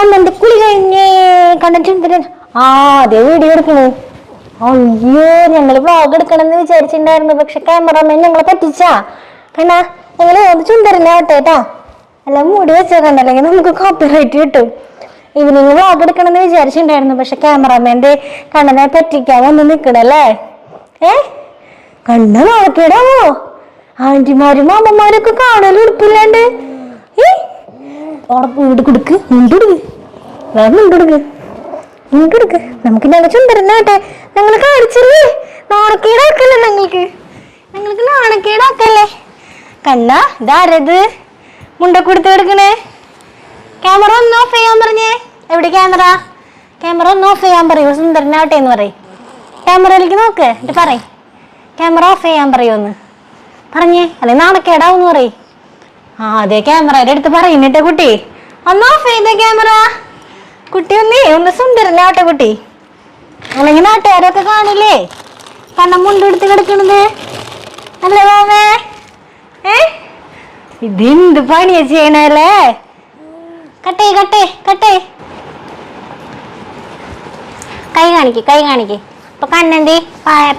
കണ്ണന്റെ കുളി കഴിഞ്ഞേ കണ്ണൻ ആ അതെ വീഡിയോ എടുക്കണു. അയ്യോ ഞങ്ങൾ വ്ളോഗ് എടുക്കണമെന്ന് വിചാരിച്ചിട്ടുണ്ടായിരുന്നു. പക്ഷെ ക്യാമറമാൻ ഞങ്ങളെ പറ്റിച്ചാ. കണ്ണാ ഞങ്ങൾ ഒന്ന് കേട്ടോ അല്ല മൂടി വെച്ചാ കണ്ടല്ലെങ്കിൽ നമുക്ക് കോപ്പിറൈറ്റ് കിട്ടും. ഈവനിങ് വ്ളോഗ് എടുക്കണമെന്ന് വിചാരിച്ചിട്ടുണ്ടായിരുന്നു. പക്ഷെ ക്യാമറമാന്റെ കണ്ണനെ പറ്റിക്കാൻ വന്ന് നിൽക്കണല്ലേ ഏ? കണ്ണ നോക്കിയിടാമോ ആന്റിമാരും അമ്മമാരൊക്കെ കാണാൻ ഉടുപ്പില്ലാണ്ട് ഏ? വീട് കൊടുക്ക്. മുണ്ടെടുക്ക് വേഗം മുണ്ടെടുക്ക് മുണ്ടെടുക്ക് നമുക്ക് ഞങ്ങൾ ചുണ്ടരനാട്ടെ ഞങ്ങൾ കാണിച്ചില്ലേ? നാണക്കേടാക്കല്ലേ ഞങ്ങൾക്ക്? ഞങ്ങൾക്ക് നാണക്കേടാക്കല്ലേ? കണ്ണ ഇതാരത്? മുണ്ട കൊടുത്ത് എടുക്കണേ ക്യാമറ ഒന്ന് ഓഫ് ചെയ്യാൻ പറഞ്ഞേ. എവിടെ ക്യാമറ? ക്യാമറ ഒന്ന് ഓഫ് ചെയ്യാൻ പറയൂ. സുന്ദരനാവട്ടെ എന്ന് പറയും. ക്യാമറയിലേക്ക് നോക്ക്. എന്നിട്ട് പറയും. ക്യാമറ ഓഫ് ചെയ്യാൻ പറയുമെന്ന് പറഞ്ഞേ. അല്ലെ നാണക്കേടാവെന്ന് പറയും. ആ അതെ ക്യാമറയുടെ അടുത്ത് പറയുന്നിട്ടെ കുട്ടി. ഒന്ന് ഓഫ് ചെയ്ത ക്യാമറ കുട്ടി ഒന്നേ ഒന്ന് സുന്ദരനാവട്ടെ കുട്ടി അല്ലെങ്കിൽ നാട്ടുകാരൊക്കെ കാണില്ലേ? കണ്ണം മുണ്ടെടുത്ത് കിടക്കണത്. അല്ലേ മാമേ? ഏ? ഇതെന്ത് പണിയാ ചെയ്യണല്ലേ കട്ടേ കട്ടേ കട്ടേ. കൈ കാണിക്ക് കൈ കാണിക്ക്. ഇപ്പൊ കണ്ണെന്തി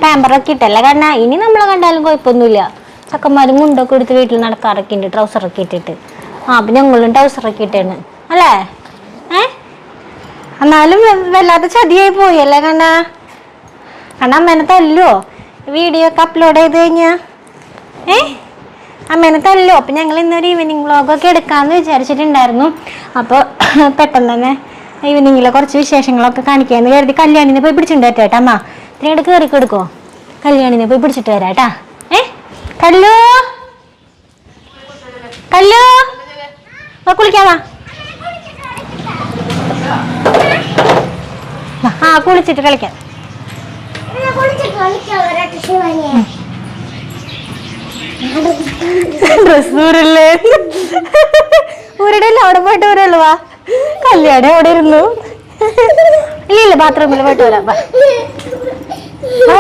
പാമ്പറൊക്കെ ഇട്ടല്ലേ കണ്ണ? ഇനി നമ്മളെ കണ്ടാലും കുഴപ്പമൊന്നുമില്ല. ചക്കന്മാരും മുണ്ടൊക്കെ എടുത്ത് വീട്ടിൽ നടക്കാറൊക്കെ ഉണ്ട് ട്രൗസറൊക്കെ ഇട്ടിട്ട്. ആ അപ്പം ഞങ്ങളും ട്രൗസറൊക്കെ ഇട്ടാണ്. അല്ലേ? ഏ? എന്നാലും വല്ലാതെ ചതിയായി പോയി അല്ലേ കണ്ണ? കണ്ണ അമ്മേനെ തല്ലുവോ? വീഡിയോ ഒക്കെ അപ്ലോഡ് ചെയ്ത് കഴിഞ്ഞാ? ഏ? അമ്മേനെ തല്ലോ അപ്പം ഞങ്ങൾ ഇന്നൊരു ഈവനിങ് വ്ളോഗൊക്കെ എടുക്കാമെന്ന് വിചാരിച്ചിട്ടുണ്ടായിരുന്നു. അപ്പോൾ പെട്ടെന്ന് തന്നെ ഈവനിങ്ങിലെ കുറച്ച് വിശേഷങ്ങളൊക്കെ കാണിക്കാമെന്ന് കരുതി കല്യാണിനെ പോയി പിടിച്ചിട്ട് വരാം കേട്ടോ അമ്മ. ഇത്രയും കയറി കൊടുക്കോ കല്യാണിനെ പോയി പിടിച്ചിട്ട് വരാം കേട്ടാ. കല്ലു? കല്ലു? വാ കുളിക്കാവാ ആ കുളിച്ചിട്ട് കളിക്കാം. അവിടെ പോയിട്ട് വരുള്ളൂ വാ. കല്യാണം അവിടെ ഇരുന്നു. ഇല്ല ഇല്ല ബാത്റൂമിൽ പോയിട്ട് വരാം വാ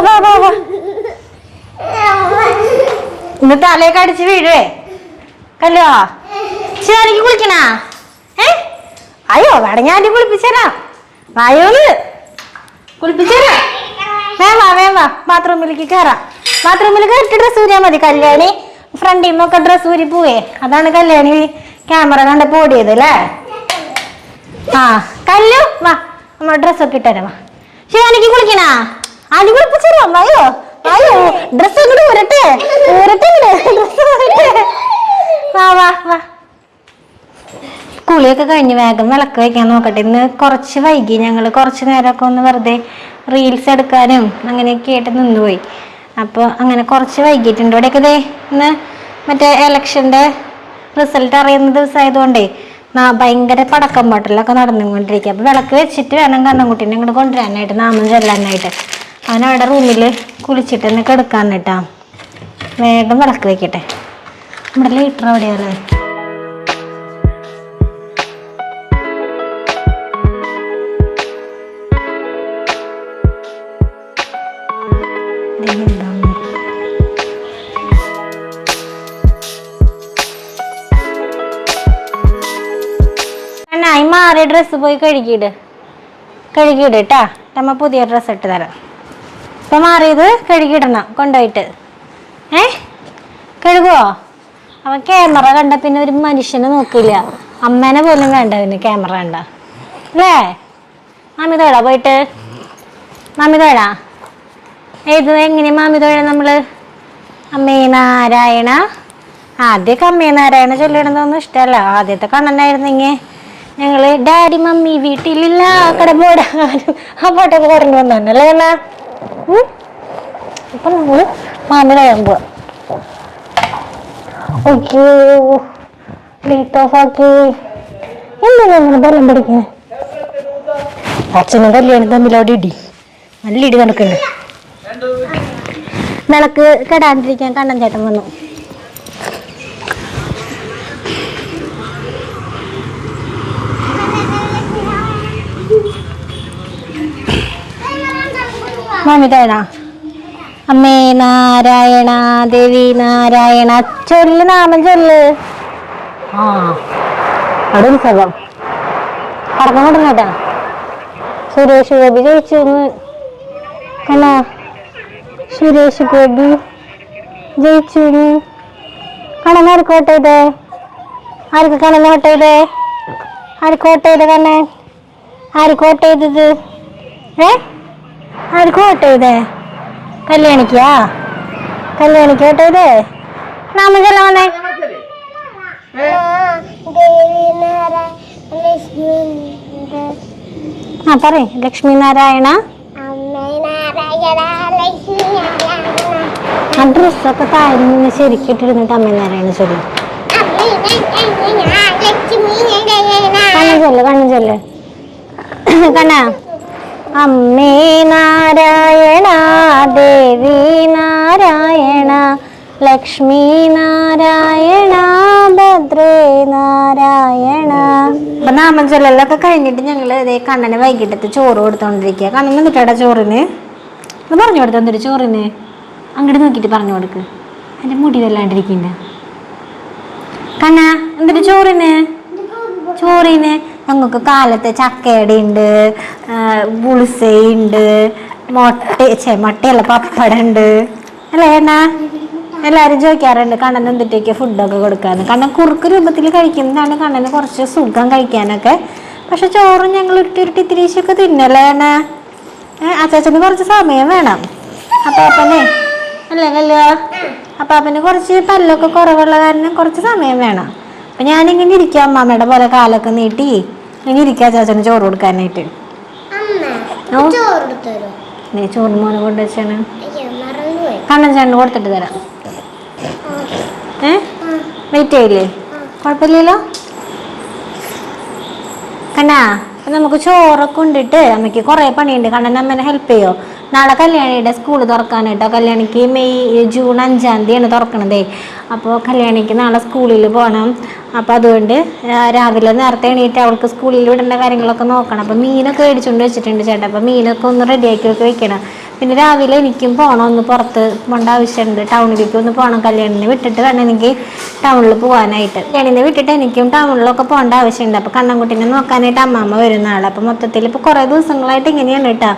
വാ വാ വാ. ഇന്ന് തലയൊക്കെ അടിച്ച് വീഴേ. കല്ലോ ചേരക്ക് കുളിക്കണാ. ഏ? അയ്യോ വേണം ഞാൻ കുളിപ്പിച്ചരാ. വായോന്ന്. കുളിപ്പിച്ചരാ. വേവാ വേവാ ബാത്റൂമിലേക്ക് കയറാം ബാത്റൂമിൽ കയറിട്ട് ഡ്രസ്സ് ഊരിയാൽ മതി. കല്യാണി ഫ്രണ്ടിൽ നിന്നൊക്കെ ഡ്രസ്സ് ഊരി പോവേ. അതാണ് കല്യാണി ക്യാമറ കണ്ട ഓടിയത് അല്ലേ? ആ കല്ലു വാ. നമ്മ ഡ്രസ്സൊക്കെ ഇട്ടുതരാം വാ. ശിവാനിക്ക് കുളിക്കണാ. അനി കുളിപ്പിച്ചല്ലോ വായോ വായോ. ഡ്രസ്സ് ഡ്രസ് ഡ്രസ്സ് ഊരട്ടെ? വാ വാ വാ. കുളിയൊക്കെ കഴിഞ്ഞ് വേഗം വിളക്ക് വയ്ക്കാൻ നോക്കട്ടെ. ഇന്ന് കുറച്ച് വൈകി. ഞങ്ങൾ കുറച്ച് നേരമൊക്കെ ഒന്ന് വെറുതെ റീൽസ് എടുക്കാനും അങ്ങനെയൊക്കെ ആയിട്ട് നിന്നുപോയി. അപ്പോൾ അങ്ങനെ കുറച്ച് വൈകിട്ടുണ്ട് ഇവിടെയൊക്കെ ദേ ഇന്ന് മറ്റേ ഇലക്ഷന്റെ റിസൾട്ട് അറിയുന്ന ദിവസമായതുകൊണ്ടേ ഭയങ്കര പടക്കം പാട്ടിലൊക്കെ നടന്നുകൊണ്ടിരിക്കുക. അപ്പോൾ വിളക്ക് വെച്ചിട്ട് വേണം കണ്ണൻകുട്ടീനെ ഇങ്ങോട്ട് കൊണ്ടുവരാനായിട്ട് നാമം ചെല്ലാനായിട്ട്. അവൻ അവിടെ റൂമിൽ കുളിച്ചിട്ട് തന്നെ കിടക്കാൻ കേട്ടാ. വേഗം വിളക്ക് വെക്കട്ടെ. നമ്മുടെ ലൈറ്റർ? അണ്ണായി മാറിയ ഡ്രസ്സ് പോയി കഴുകിയിട്. കഴുകിയിട് കേട്ടാ. നമ്മ പുതിയ ഡ്രസ്സ് ഇട്ട് തരാം. ഇപ്പൊ മാറിയത് കഴുകിയിടണം കൊണ്ടുപോയിട്ട്. ഏ? കഴുകുവോ? അവൻ ക്യാമറ കണ്ട പിന്നെ ഒരു മനുഷ്യനെ നോക്കില്ല അമ്മേനെ പോലും വേണ്ട പിന്നെ ക്യാമറ കണ്ട. അല്ലേ? മാമി തൊഴാ പോയിട്ട്. മാമി തൊഴാ ഏത് എങ്ങനെ മാമി തൊഴ നമ്മൾ? അമ്മേ നാരായണ ആദ്യമൊക്കെ അമ്മേ നാരായണ ചൊല്ലിടുന്നതൊന്നും ഇഷ്ടമല്ല. ആദ്യത്തെ കണ്ണനായിരുന്നെങ്കിൽ ഞങ്ങൾ ഡാഡി മമ്മി വീട്ടിലില്ല. കടമ്പോടാനും ആ പാട്ടൊക്കെ പറഞ്ഞു വന്നല്ലേ കണ്ണ? ഇപ്പൊ നമ്മൾ മാമി തൊഴാൻ പോവാ ഓക്കേ ലൈറ്റ് ഓഫ് ആക്കി. എന്താ നമ്മൾ ബലം പിടിക്കാൻ അച്ഛനും കല്യാണം തമ്മിൽ അവിടെ ഇടി. നല്ല ഇടി നടക്കുന്നുണ്ട്. വിളക്ക് കെടാണ്ടിരിക്കാൻ കണ്ണൻ ചേട്ടൻ വന്നു. മാമി തേടാ അമ്മേ നാരായണ ദേവി നാരായണ ചൊല്ല് നാമം ചൊല്ല്. ആ അവിടെ പടക്കം കൊടുങ്ങട്ടാ സുരേഷ് ഗോപി ചോദിച്ചു കണ്ണ സുരേഷ് ഗോപി ജയിച്ചു കണ്ണൻ ആർക്ക് വോട്ട് ചെയ്തേ? ആർക്ക് കണ്ണൻ വോട്ട് ചെയ്തേ? ആർക്ക് വോട്ട് ചെയ്ത കണ്ണൻ? ആർക്ക് വോട്ട് ചെയ്തത്? ആർക്ക് കേട്ടോ ഇതേ? കല്യാണിക്കാ? കല്യാണിക്ക് കേട്ടോ ഇതേ? വന്നേ. ആ പറയ്. ലക്ഷ്മി നാരായണ. ആ ഡ്രസ്സൊക്കെ താഴെ നിന്ന് ശരിക്കിട്ടിരുന്നിട്ട് അമ്മ നാരായണ ചൊല്ലി. കണ്ണു ചൊല്ല് കണ്ണു ചൊല്ല്. കണ്ണ? അമ്മേ നാരായണ ദേവി നാരായണ ലക്ഷ്മി നാരായണ ഭദ്രേ നാരായണ. അപ്പൊ ചൊല്ലലൊക്കെ കഴിഞ്ഞിട്ട് ഞങ്ങൾ ഇതേ കണ്ണന് വൈകിട്ടത്തെ ചോറ് കൊടുത്തോണ്ടിരിക്കുക കണ്ണൻ എന്നിട്ടാടാ ചോറിന്? ഒന്ന് പറഞ്ഞു കൊടുത്തോ എന്തൊരു ചോറിന്? അങ്ങോട്ട് നോക്കിയിട്ട് പറഞ്ഞു കൊടുക്ക്. എന്റെ മുടി വല്ലാണ്ടിരിക്കണ്ട. കണ്ണ എന്തൊരു ചോറിന്? ചോറിന്. ഞങ്ങൾക്ക് കാലത്ത് ചക്കയുടെയുണ്ട് ഉണ്ട് മുട്ട ചേ മുട്ടയല്ല പപ്പടം ഉണ്ട് അല്ലേ ഏണ്ണ എല്ലാവരും ചോദിക്കാറുണ്ട് കണ്ണൻ എന്തിട്ടേക്ക് ഫുഡൊക്കെ കൊടുക്കാന്ന്. കണ്ണൻ കുറുക്ക് രൂപത്തിൽ കഴിക്കുന്നതാണ് കണ്ണന് കുറച്ച് സുഖം കഴിക്കാനൊക്കെ. പക്ഷെ ചോറും ഞങ്ങൾ ഉരുട്ടി ഉരുട്ടി തിരിച്ചൊക്കെ തിന്നല്ലേ ഏണ്ണ അച്ചാച്ചന് കുറച്ച് സമയം വേണം. അപ്പാപ്പനെ അല്ലേ കല്ല അപ്പാപ്പന് കുറച്ച് പല്ലൊക്കെ കുറവുള്ള കാരണം കുറച്ച് സമയം വേണം. അപ്പൊ ഞാനിങ്ങനെ ഇരിക്കാം അമ്മമ്മയുടെ പോലെ കാലൊക്കെ നീട്ടി ഇങ്ങനെ ഇരിക്കാ ചാച്ചന് ചോറ് കൊടുക്കാനായിട്ട്. നീ ദേ ചോറ് മോനെ കൊണ്ട് വെച്ചാണ്. കണ്ണൻ ചേട്ടന് കൊടുത്തിട്ട് തരാം. ഏ? വെയിറ്റ് ചെയ്യില്ലേ? കുഴപ്പമില്ലല്ലോ? കണ്ണാ അപ്പൊ നമുക്ക് ചോറൊക്കെ കൊണ്ടിട്ട് അമ്മയ്ക്ക് കുറേ പണിയുണ്ട്. കണ്ണൻ അമ്മേനെ ഹെൽപ്പ് ചെയ്യോ? നാളെ കല്യാണിയുടെ സ്കൂൾ തുറക്കാനായിട്ടോ. കല്യാണിക്ക് മെയ് ജൂൺ അഞ്ചാം തീയതിയാണ് തുറക്കണതേ. അപ്പോൾ കല്യാണിക്ക് നാളെ സ്കൂളിൽ പോകണം അപ്പോൾ അതുകൊണ്ട് രാവിലെ നേരത്തെ എണീറ്റ് അവൾക്ക് സ്കൂളിൽ വിടേണ്ട കാര്യങ്ങളൊക്കെ നോക്കണം. അപ്പോൾ മീനൊക്കെ മേടിച്ചുകൊണ്ട് വെച്ചിട്ടുണ്ട് ചേട്ടാ. അപ്പോൾ മീനൊക്കെ ഒന്ന് റെഡിയാക്കി ഒക്കെ വെക്കണം. പിന്നെ രാവിലെ എനിക്കും പോകണം ഒന്ന് പുറത്ത് പോകേണ്ട ആവശ്യമുണ്ട്. ടൗണിലേക്ക് ഒന്ന് പോകണം കല്യാണിനെ വിട്ടിട്ട് വേണം എനിക്ക് ടൗണിൽ പോകാനായിട്ട് കല്യാണിനെ വിട്ടിട്ട് എനിക്കും ടൗണിലൊക്കെ പോകേണ്ട ആവശ്യമുണ്ട്. അപ്പോൾ കണ്ണൻകുട്ടീനെ നോക്കാനായിട്ട് അമ്മമ്മ വരുന്ന ആൾ അപ്പോൾ മൊത്തത്തിൽ ഇപ്പോൾ കുറേ ദിവസങ്ങളായിട്ട് ഇങ്ങനെയാണ് കേട്ടോ.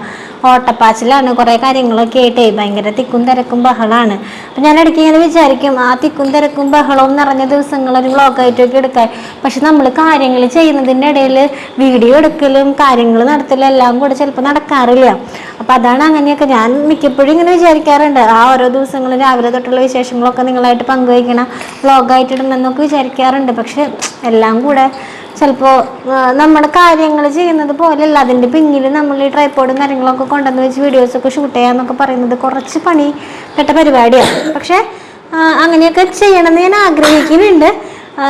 ഓട്ടപ്പാച്ചിലാണ് കുറേ കാര്യങ്ങളൊക്കെ ആയിട്ടേ ഭയങ്കര തിക്കും തിരക്കും ബഹളമാണ് അപ്പം ഞാൻ ഇടയ്ക്ക് ഇങ്ങനെ വിചാരിക്കും ആ തിക്കും തിരക്കും ബഹളവും നിറഞ്ഞ ദിവസങ്ങൾ ഒരു വ്ളോഗായിട്ടൊക്കെ എടുക്കാൻ. പക്ഷെ നമ്മൾ കാര്യങ്ങൾ ചെയ്യുന്നതിന്റെ ഇടയിൽ വീഡിയോ എടുക്കലും കാര്യങ്ങൾ നടത്തലും എല്ലാം കൂടെ ചിലപ്പോൾ നടക്കാറില്ല. അപ്പം അതാണ് അങ്ങനെയൊക്കെ ഞാൻ മിക്കപ്പോഴും ഇങ്ങനെ വിചാരിക്കാറുണ്ട്. ആ ഓരോ ദിവസങ്ങളും രാവിലെ തൊട്ടുള്ള വിശേഷങ്ങളൊക്കെ നിങ്ങളായിട്ട് പങ്കുവയ്ക്കണം വ്ളോഗായിട്ട് ഇടണമെന്നൊക്കെ വിചാരിക്കാറുണ്ട്. പക്ഷെ എല്ലാം കൂടെ ചിലപ്പോൾ നമ്മുടെ കാര്യങ്ങൾ ചെയ്യുന്നത് പോലെയല്ല. അതിന്റെ പിന്നിൽ നമ്മൾ ഈ ട്രൈപ്പോഡും കാര്യങ്ങളൊക്കെ കൊണ്ടുവന്ന് വെച്ച് വീഡിയോസൊക്കെ ഷൂട്ട് ചെയ്യാന്നൊക്കെ പറയുന്നത് കുറച്ച് പണി പെട്ട പരിപാടിയാണ് പക്ഷേ അങ്ങനെയൊക്കെ ചെയ്യണമെന്ന് ഞാൻ ആഗ്രഹിക്കുന്നുണ്ട്.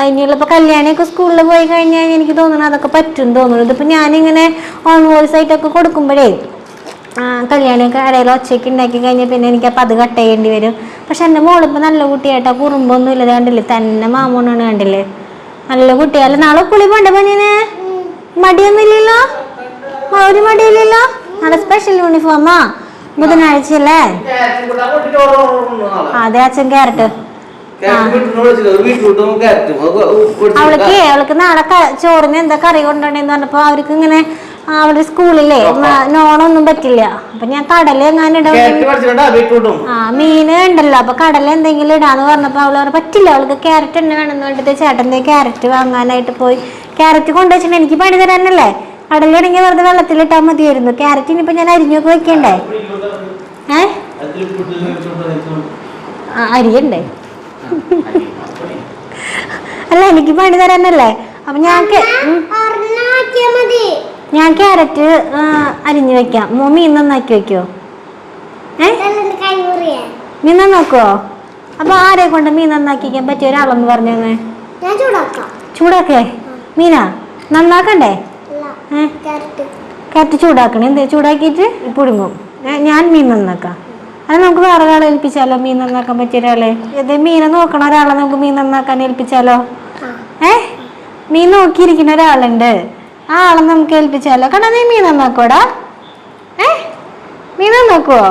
ഇനിയുള്ളപ്പോൾ കല്യാണിയൊക്കെ സ്കൂളിൽ പോയി കഴിഞ്ഞാൽ എനിക്ക് തോന്നുന്നു അതൊക്കെ പറ്റും തോന്നുന്നു. ഇതിപ്പോൾ ഞാനിങ്ങനെ ഓൺ വോയിസ് ആയിട്ടൊക്കെ കൊടുക്കുമ്പോഴേ കല്യാണിയൊക്കെ ആരെങ്കിലും ഒച്ചയ്ക്ക് ഉണ്ടാക്കി കഴിഞ്ഞാൽ പിന്നെ എനിക്ക് അപ്പം അത് കട്ട് ചെയ്യേണ്ടി വരും. പക്ഷെ എന്റെ മോളിപ്പോൾ നല്ല കുട്ടിയായിട്ടാ കുറുമ്പൊന്നും ഇല്ലാതെ കണ്ടില്ലേ? തന്നെ മാമോണാണ് കണ്ടില്ലേ? നല്ല കുട്ടിയല്ല നാളെ കുളി പോണ്ട പനിയനെ മടിയൊന്നുമില്ലല്ലോ? ഒരു മടിയില്ലല്ലോ? നാളെ സ്പെഷ്യൽ യൂണിഫോമാ ബുധനാഴ്ച അല്ലേ? അതെ അച്ഛൻ ക്യാരറ്റ് അവൾക്ക് അവൾക്ക് നാളെ ചോറിന് എന്താ കറി കൊണ്ടുണ്ടെന്ന് പറഞ്ഞപ്പോ അവർക്ക് ഇങ്ങനെ അവിടെ സ്കൂളിലെ നോണൊന്നും പറ്റില്ല. അപ്പൊ ഞാൻ കടല എങ്ങാനും ആ മീന് ഉണ്ടല്ലോ. അപ്പൊ കടല എന്തെങ്കിലും ഇടാന്ന് പറഞ്ഞപ്പോ അവൾ പറഞ്ഞു പറ്റില്ല അവൾക്ക് ക്യാരറ്റ് തന്നെ വേണമെന്ന് പറഞ്ഞിട്ട് ചേട്ടന്റെ ക്യാരറ്റ് വാങ്ങാനായിട്ട് പോയി. ക്യാരറ്റ് കൊണ്ടുവച്ചിട്ട് എനിക്ക് പണി തരാനല്ലേ? കടലാണെങ്കിൽ വെറുതെ വെള്ളത്തിലിട്ടാൽ മതിയായിരുന്നു. ക്യാരറ്റ് ഇനിയിപ്പോ ഞാൻ അരിഞ്ഞൊക്കെ വെക്കണ്ടേ? ഏ? ആ, അരിയണ്ടേ? അല്ല എനിക്ക് പണി തരാനല്ലേ? അപ്പൊ ഞാൻ. ഞാൻ ക്യാരറ്റ് അരിഞ്ഞു വെക്കാം. മോമി നന്നാക്കി വെക്കോ? മീൻ നന്നാക്കുവോ അപ്പൊ ആരെ കൊണ്ട് മീൻ നന്നാക്കിക്കാൻ പറ്റിയ ഒരാളെന്ന് പറഞ്ഞു ചൂടാക്കാം. മീനാ? നന്നാക്കണ്ടേ? ക്യാരറ്റ് ചൂടാക്കണേ. എന്ത് ചൂടാക്കിയിട്ട് പുഴുങ്ങും. ഞാൻ മീൻ നന്നാക്കാം. അത് നമുക്ക് വേറെ ഒരാളെ ഏൽപ്പിച്ചാലോ മീൻ നന്നാക്കാൻ പറ്റിയ ഒരാളെ? ഇത് മീനെ നോക്കണ ഒരാളെ നമുക്ക് മീൻ നന്നാക്കാൻ ഏൽപ്പിച്ചാലോ? ഏ? മീൻ നോക്കിയിരിക്കുന്ന ഒരാളുണ്ട്. ആ ആളെ നമുക്ക് ഏൽപ്പിച്ചാലോ? കണ്ടാ നീ മീൻ നന്നാക്കോടാ ഏ? മീൻ നന്നാക്കുവോ?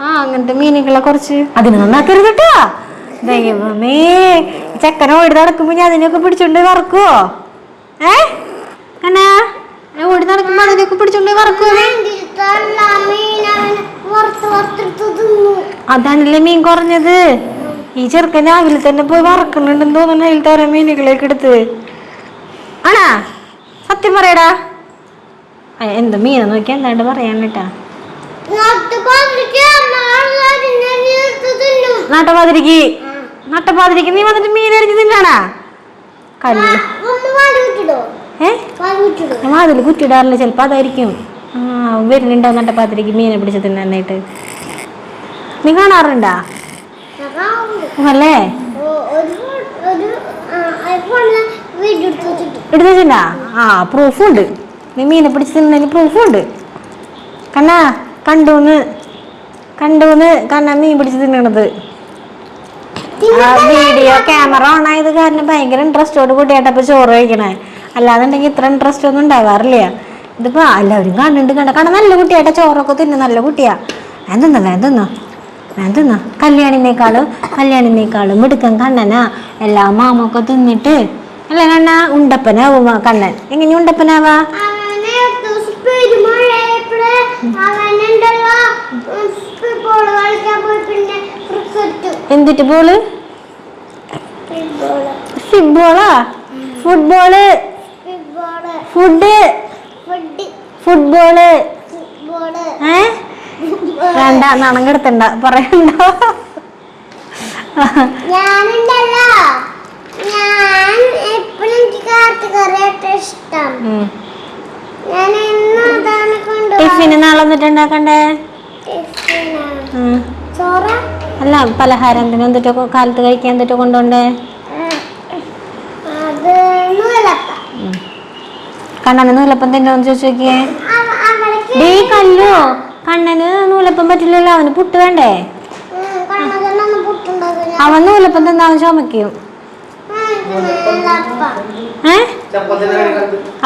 ആ അങ്ങനത്തെ മീനുകളെ കുറച്ച് അതിന് നന്നാക്കരുത് കേട്ടോ. ദൈവമേ ചെക്കനെ ഓടി നടക്കുമ്പോ ഞാൻ അതിനെയൊക്കെ പിടിച്ചോണ്ട് വറക്കുവോ? ഏ? കണ്ണാ പിടിച്ചോണ്ട് വറക്കുവോ അതാണല്ലേ മീൻ കുറഞ്ഞത്. ഈ ചെറുക്കൻ രാവിലെ തന്നെ പോയി വറക്കുന്നുണ്ടെന്ന് തോന്നുന്നു അതിൽ തരം മീനുകളേക്ക് എടുത്ത്. ആണാ? സത്യം പറയടാ. എന്ത് മീനെ നോക്കി എന്താണ്ട് പറയാനിട്ടാ? കേട്ടാ നാട്ടപാതിരിക്ക്. നാട്ടപാതിരിക്ക് നീ വന്നിട്ട് മീൻ എറിഞ്ഞ് തിന്നാടാ? കല്ല്. ഏ? വാതിൽ കുറ്റിടാറില്ല ചിലപ്പോ അതായിരിക്കും. ആ വരുന്നുണ്ടോ നട്ടപ്പാതിരിക്ക് മീനെ പിടിച്ച് തിന്നാനായിട്ട്? നീ കാണാറുണ്ടാ? അല്ലേ? എടുത്ത് വെച്ചിട്ടാ ആ പ്രൂഫുണ്ട് നീ മീനെ പിടിച്ച് തിന്നതിന് പ്രൂഫും ഉണ്ട്. കണ്ണാ കണ്ടൂന്ന് കണ്ടൂന്ന് കണ്ണാ മീൻ പിടിച്ച് തിന്നണത്. ആ വീഡിയോ ക്യാമറ ഓൺ ആയത് കാരണം ഭയങ്കര ഇൻട്രസ്റ്റോട് കൂട്ടിയാട്ടപ്പോ ചോറ് കഴിക്കണേ. അല്ലാന്നുണ്ടെങ്കിൽ ഇത്ര ഇൻട്രസ്റ്റ് ഒന്നും ഉണ്ടാവാറില്ല. ഇതിപ്പോ എല്ലാവരും കണ്ടുണ്ട് കണ്ട? കാരണം നല്ല കുട്ടിയായിട്ട ചോറൊക്കെ തിന്നു നല്ല കുട്ടിയാ. എന്തെന്നാ വേണ്ടെന്നോ വേണ്ടെന്നോ കല്യാണിനേക്കാളും കല്യാണിനേക്കാളും മിടുക്കൻ കണ്ണനാ. എല്ലാ മാമൊക്കെ തിന്നിട്ട് അല്ല കണ്ണ ഉണ്ടപ്പനാവും കണ്ണൻ. എങ്ങനെ ഉണ്ടപ്പനാവാ? എന്തിട്ട് ബോൾ ഫുട്ബോളാ ഫുട്ബോൾ ഫുഡ് ഫുട്ബോൾ ഏ? വേണ്ട നണം കിടത്തണ്ട. പറയണ്ടോ. ഞാനുണ്ടല്ലോ. ഞാൻ എപ്പോഴും എനിക്ക് ഇഷ്ടം. ഞാൻ എന്നും അതാണ് കൊണ്ടുപോകാ ടിഫിന് നാളെ വന്നിട്ട് ഉണ്ടാക്കണ്ടേ? ചോറ? അല്ല പലഹാരം എന്തിനും? എന്തിട്ടോ കാലത്ത് കഴിക്കാൻ എന്തിട്ടോ കൊണ്ടുപോണ്ടേ അത് നൂലപ്പ. കണ്ണന് നൂലപ്പം തിന്നോന്ന് ചോദിച്ചു നോക്കിയേ. അവൾക്ക് കല്ലു കണ്ണന് നൂലപ്പം പറ്റില്ലല്ലോ അവന് പുട്ട് വേണ്ടേ? അവൻ നൂലപ്പം തന്നെ അവൻ ചുമക്കും. ഏ?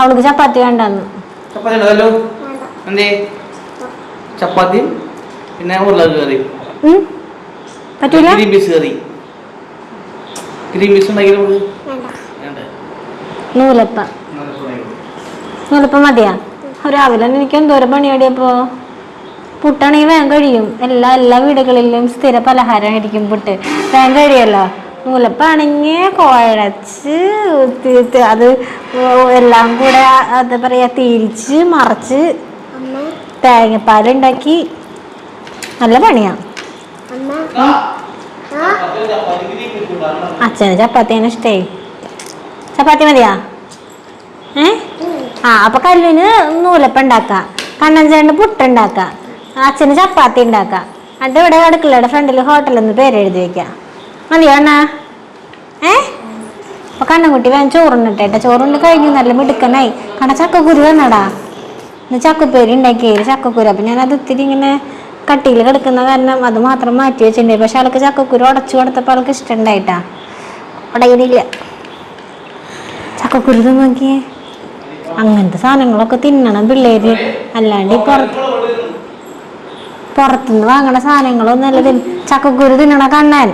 അവൾക്ക് ചപ്പാത്തി വേണ്ടെന്ന്. ചപ്പാത്തി ഉണ്ടല്ലോ. എന്തേ? ചപ്പാത്തി പിന്നെ ഉരുളക്ക് കറി? പറ്റൂല? ഗ്രീൻ പീസ് കറി. ഗ്രീൻ പീസ് ഉണ്ടെങ്കിൽ നമുക്ക് നൂലപ്പം. നൂലപ്പം മതിയാ? രാവിലെ തന്നെ എനിക്ക് എന്തോരം പണിയാടിയപ്പോ പുട്ടാണെങ്കിൽ വേഗം കഴിയും. എല്ലാ എല്ലാ വീടുകളിലും സ്ഥിര പലഹാരമായിരിക്കും പുട്ട്. വേഗം കഴിയല്ലോ? നൂലപ്പാണെങ്കിൽ കുഴച്ച് അത് എല്ലാം കൂടെ എന്താ പറയാ തിരിച്ച് മറച്ച് തേങ്ങപ്പാലുണ്ടാക്കി. നല്ല പണിയാ. അമ്മ. ആ, ആ. ചപ്പാത്തി, ചപ്പാത്തി, ഗ്രീൻ പീസ് ഉണ്ടാക്കണം. അച്ഛന് ചപ്പാത്തിയാണ് ഇഷ്ടേ. ചപ്പാത്തി മതിയാ? ഏ? ആ അപ്പൊ കല്ലിന് നൂലപ്പം ഉണ്ടാക്കാം. കണ്ണഞ്ചേണ്ട ചേട്ടന് പുട്ടുണ്ടാക്കാം അച്ഛന് ചപ്പാത്തി ഉണ്ടാക്കാം. എന്നിട്ട് ഇവിടെ അടുക്കളയുടെ ഫ്രണ്ടിൽ ഹോട്ടലിൽ നിന്ന് പേരെഴുതി വെക്കാം. മതിയോ അണ്ണാ ഏ? അപ്പൊ കണ്ണൻകുട്ടി വേഗം ചോറുണ്ടിട്ടേട്ടാ ചോറുണ്ട് കഴിഞ്ഞു നല്ല മിടുക്കനായി. കണ്ട ചക്കക്കുരു തന്നടാ ഇന്ന് ചക്കപ്പേരി ഉണ്ടാക്കിയത് ചക്കക്കുരു. അപ്പൊ അത് ഇത്തിരി ഇങ്ങനെ കട്ടിയിൽ കിടക്കുന്ന കാരണം അത് മാത്രം മാറ്റി വെച്ചിട്ടുണ്ട്. പക്ഷെ ആൾക്ക് ചക്കക്കുരു ഉടച്ചു കൊടുത്തപ്പോൾ ആൾക്ക് ഇഷ്ടമുണ്ടായിട്ടാ ഉടയിലില്ല ചക്കക്കുരു നോക്കിയേ. അങ്ങനത്തെ സാധനങ്ങളൊക്കെ തിന്നണം പിള്ളേര്. അല്ലാണ്ട് ഈ പുറത്ത് പുറത്തുനിന്ന് വാങ്ങണ സാധനങ്ങളൊന്നും അല്ല ചക്കക്കുരു തിന്നണ കണ്ണാൻ.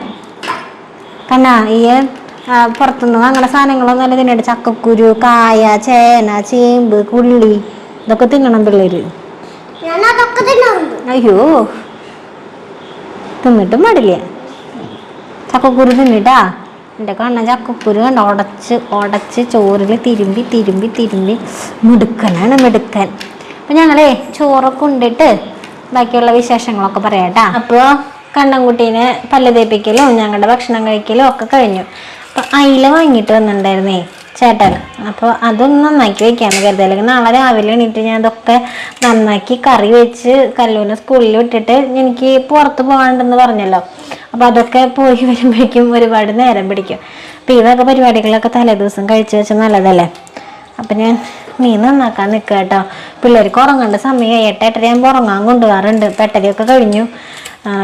കണ്ണാ ഈ പുറത്തുനിന്ന് വാങ്ങണ സാധനങ്ങളൊന്നും അല്ല തിന്നണ്ട ചക്കക്കുരു കായ ചേന ചേമ്പ് കുള്ളി ഇതൊക്കെ തിന്നണം പിള്ളേര്. അയ്യോ തിന്നിട്ടും പാടില്ല. ചക്കക്കുരു തിന്നിട്ടാ? എന്റെ കണ്ണ ചക്കക്കുരു കണ്ട? ഉടച്ച് ഉടച്ച് ചോറിൽ തിരുമ്പി തിരുമ്പി തിരുമ്പി മിടുക്കനാണ് മിടുക്കൻ. അപ്പം ഞങ്ങളേ ചോറൊക്കെ ഉണ്ടിട്ട് ബാക്കിയുള്ള വിശേഷങ്ങളൊക്കെ പറയാട്ടാ. അപ്പോൾ കണ്ണൻകുട്ടീനെ പല്ല് തേപ്പിക്കലും ഞങ്ങളുടെ ഭക്ഷണം കഴിക്കലും ഒക്കെ കഴിഞ്ഞു. അപ്പം അയില വാങ്ങിയിട്ട് വന്നിട്ടുണ്ടായിരുന്നേ ചേട്ടൻ അപ്പോൾ അതൊന്ന് നന്നാക്കി വെക്കാമെന്ന് കരുതി. അല്ലെങ്കിൽ നാളെ രാവിലെ എണീറ്റ് ഞാൻ അതൊക്കെ നന്നാക്കി കറി വെച്ച് കല്ലൂരിനെ സ്കൂളിൽ വിട്ടിട്ട് എനിക്ക് പുറത്ത് പോകാണ്ടെന്ന് പറഞ്ഞല്ലോ. അപ്പോൾ അതൊക്കെ പോയി വരുമ്പോഴേക്കും ഒരുപാട് നേരം പിടിക്കും. അപ്പോൾ ഇതൊക്കെ പരിപാടികളൊക്കെ തലേദിവസം കഴിച്ചു വെച്ചാൽ നല്ലതല്ലേ? അപ്പം ഞാൻ മീൻ നന്നാക്കാൻ നിൽക്കുക കേട്ടോ. പിള്ളേർക്ക് ഉറങ്ങേണ്ട സമയം എട്ട് ഞാൻ ഉറങ്ങാൻ കൊണ്ടുപോകാറുണ്ട്. പെട്ടരിയൊക്കെ കഴിഞ്ഞു.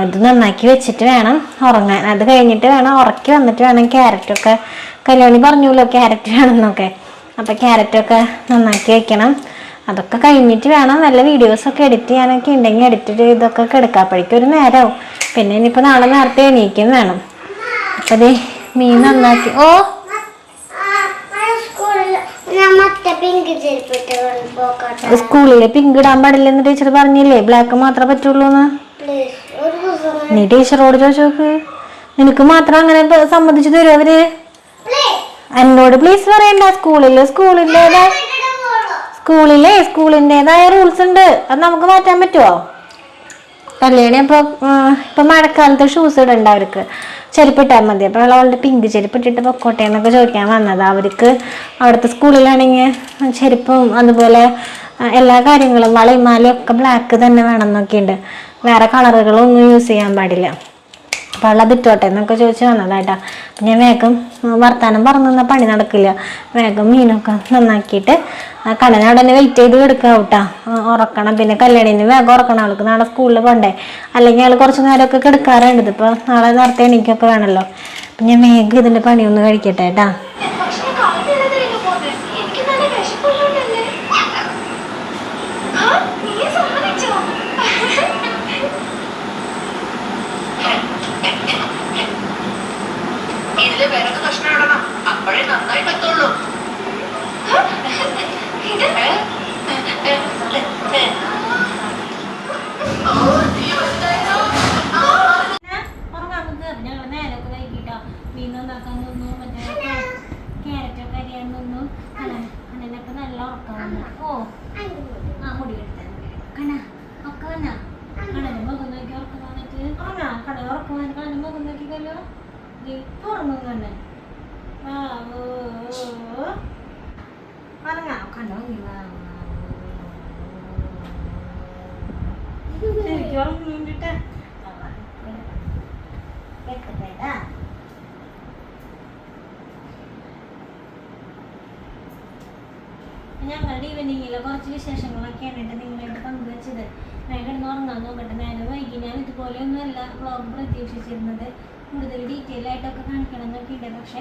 ഇത് നന്നാക്കി വെച്ചിട്ട് വേണം ഉറങ്ങാൻ അത് കഴിഞ്ഞിട്ട് വേണം ഉറക്കി വന്നിട്ട് വേണം ക്യാരറ്റൊക്കെ കല്യാണി പറഞ്ഞല്ലോ ക്യാരറ്റ് വേണമെന്നൊക്കെ അപ്പം ക്യാരറ്റൊക്കെ നന്നാക്കി വെക്കണം അതൊക്കെ കഴിഞ്ഞിട്ട് വേണം നല്ല വീഡിയോസൊക്കെ എഡിറ്റ് ചെയ്യാനൊക്കെ ഉണ്ടെങ്കിൽ എഡിറ്റ് ചെയ്തൊക്കെ കിടക്കാപ്പോഴേക്കും ഒരു നേരമാവും പിന്നെ ഇനിയിപ്പോൾ നാളെ നേരത്തെ എണീക്കും വേണം അപ്പം ദേ മീൻ നന്നാക്കി ഓ സ്കൂളിൽ പിങ്ക് ഇടാൻ പാടില്ലെന്ന് ടീച്ചർ പറഞ്ഞില്ലേ ബ്ലാക്ക് മാത്രമേ പറ്റുള്ളൂ എന്ന് നീ ടീച്ചറോട് ചോദിച്ചോക്ക് നിനക്ക് മാത്രം അങ്ങനെ സമ്മതിച്ചു തരും അവർ? എന്നോട് പ്ലീസ് പറയണ്ട. സ്കൂളിൽ സ്കൂളിന്റെതായ സ്കൂളിലെ സ്കൂളിന്റെതായ റൂൾസ് ഉണ്ട്. അത് നമുക്ക് മാറ്റാൻ പറ്റുമോ കല്യാണി അപ്പൊ ഇപ്പൊ മഴക്കാലത്ത് ഷൂസ് ഇടണ്ട അവർക്ക്. ചെരുപ്പിട്ടാൽ മതി. അപ്പൊ അവളുടെ പിങ്ക് ചെരുപ്പിട്ടിട്ട് പൊക്കോട്ടെ എന്നൊക്കെ ചോദിക്കാൻ വന്നത് അവർക്ക്. അവിടുത്തെ സ്കൂളിലാണെങ്കിൽ ചെരുപ്പും അതുപോലെ എല്ലാ കാര്യങ്ങളും വളയും മാലയും ഒക്കെ ബ്ലാക്ക് തന്നെ വേണം എന്നൊക്കെ ഉണ്ട് വേറെ കളറുകളൊന്നും യൂസ് ചെയ്യാൻ പാടില്ല. അപ്പോൾ അവളെ വിറ്റോട്ടെ എന്നൊക്കെ ചോദിച്ചു വന്നതാട്ടാ അപ്പം ഞാൻ വേഗം വർത്താനം പറഞ്ഞു നിന്ന പണി നടക്കില്ല. വേഗം മീനൊക്കെ നന്നാക്കിയിട്ട് തന്നെ വെയിറ്റ് ചെയ്ത് കിടക്കുക കേട്ടാ ഉറക്കണം. പിന്നെ കല്യാണിന് വേഗം ഉറക്കണം. അവൾക്ക് നാളെ സ്കൂളിൽ പോണ്ടേ. അല്ലെങ്കിൽ അയാൾ കുറച്ച് നേരമൊക്കെ കിടക്കാറുണ്ട്. ഇപ്പോൾ നാളെ നേരത്തെ എണീക്കൊക്കെ വേണമല്ലോ അപ്പം ഞാൻ വേഗം ഇതിന്റെ പണിയൊന്ന് കഴിക്കട്ടെ കേട്ടാ ഭക്ഷണം കാത്തിരുന്നതിലേക്ക് പോന്നെ എനിക്ക് നല്ല വിശപ്പുള്ളോണ്ടല്ലേ ആ നീ സമ്മതിച്ചോ ഇതിൽ വിറക് കഷ്ണം ഇടണം അപ്പോഴേ നന്നായി പറ്റുള്ളൂ ഇത് ഉറങ്ങാൻ ഞങ്ങൾ നേരൊക്കെ വൈകിട്ടോ മീൻ നന്നാക്കാൻ നിന്നു മറ്റേ ക്യാരറ്റൊക്കെ അരിയാൻ നിന്നു അണ്ണനൊക്കെ നല്ല ഉറക്കം വന്നു ഓ ആ മുടി എടുത്തേ കണ ഒക്കെ വന്നാ കണ്ണന് മുഖം നോക്കി ഉറക്കം വന്നിട്ട് ഉറങ്ങാ കട ഉറക്കം വന്നിട്ട് കണ്ണന് മുഖം നോക്കിക്കല്ലോ ഇപ്പൊ ഉറങ്ങും കണ്ണൻ ആ ഓ ഓ. ഉറങ്ങാം കണ്ടോ ഉറങ്ങുന്നുണ്ടിട്ട് ഞാൻ ഞങ്ങളുടെ ഈവനിങ്ങിലെ കുറച്ച് വിശേഷങ്ങളൊക്കെയാണ് കേട്ടോ നിങ്ങളായിട്ട് പങ്കുവെച്ചത്. ഞാൻ കിടന്ന് നോക്കട്ടെ. നേരെ വൈകി. ഞാൻ ഇതുപോലെയൊന്നുമല്ല വ്ളോഗ് പ്രതീക്ഷിച്ചിരുന്നത്. കൂടുതൽ ഡീറ്റെയിൽ ആയിട്ടൊക്കെ കാണിക്കണം എന്നൊക്കെ ഉണ്ട് പക്ഷേ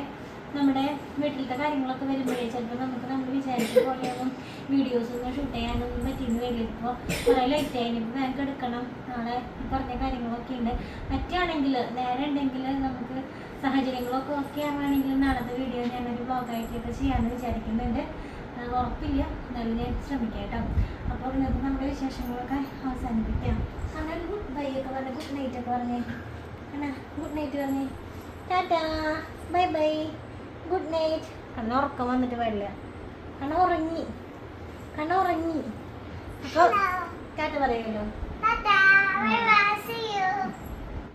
നമ്മുടെ വീട്ടിലത്തെ കാര്യങ്ങളൊക്കെ വരുമ്പോഴേ ചിലപ്പോൾ നമുക്ക് നമ്മൾ വിചാരിച്ച പോലെയൊന്നും വീഡിയോസ് ഒന്നും ഷൂട്ട് ചെയ്യാനൊന്നും പറ്റിയെന്ന് വരില്ല. ഇപ്പോൾ കുറേ ലൈറ്റ് ആയി ഇപ്പോൾ ബാങ്ക് എടുക്കണം. നാളെ പറഞ്ഞ കാര്യങ്ങളൊക്കെ ഉണ്ട്. പറ്റുകയാണെങ്കിൽ നേരെ ഉണ്ടെങ്കിൽ നമുക്ക് സാഹചര്യങ്ങളൊക്കെ ഓക്കെ ആവുകയാണെങ്കിൽ നാളത്തെ വീഡിയോ ഞാനൊരു ബ്ലോഗായിട്ടൊക്കെ ചെയ്യാമെന്ന് വിചാരിക്കുന്നുണ്ട്. ഉറപ്പില്ല. എന്നാലും ഞാൻ ശ്രമിക്കാം കേട്ടോ. അപ്പോൾ ഇന്നത്തെ നമ്മുടെ വിശേഷങ്ങളൊക്കെ അവസാനിപ്പിക്കാം. അങ്ങനെ ഗുഡ് ബൈ ഒക്കെ പറഞ്ഞ് ഗുഡ് നൈറ്റ് ഒക്കെ പറഞ്ഞേ. അണ ഗുഡ് നൈറ്റ് പറഞ്ഞേ. Tata. Bye bye good night കണ്ണ ഉറക്കം വന്നിട്ട് പാടില്ല കണ്ണ ഉറങ്ങി. കണ്ണ ഉറങ്ങി. അപ്പോൾ ടാറ്റ പറയുമല്ലോ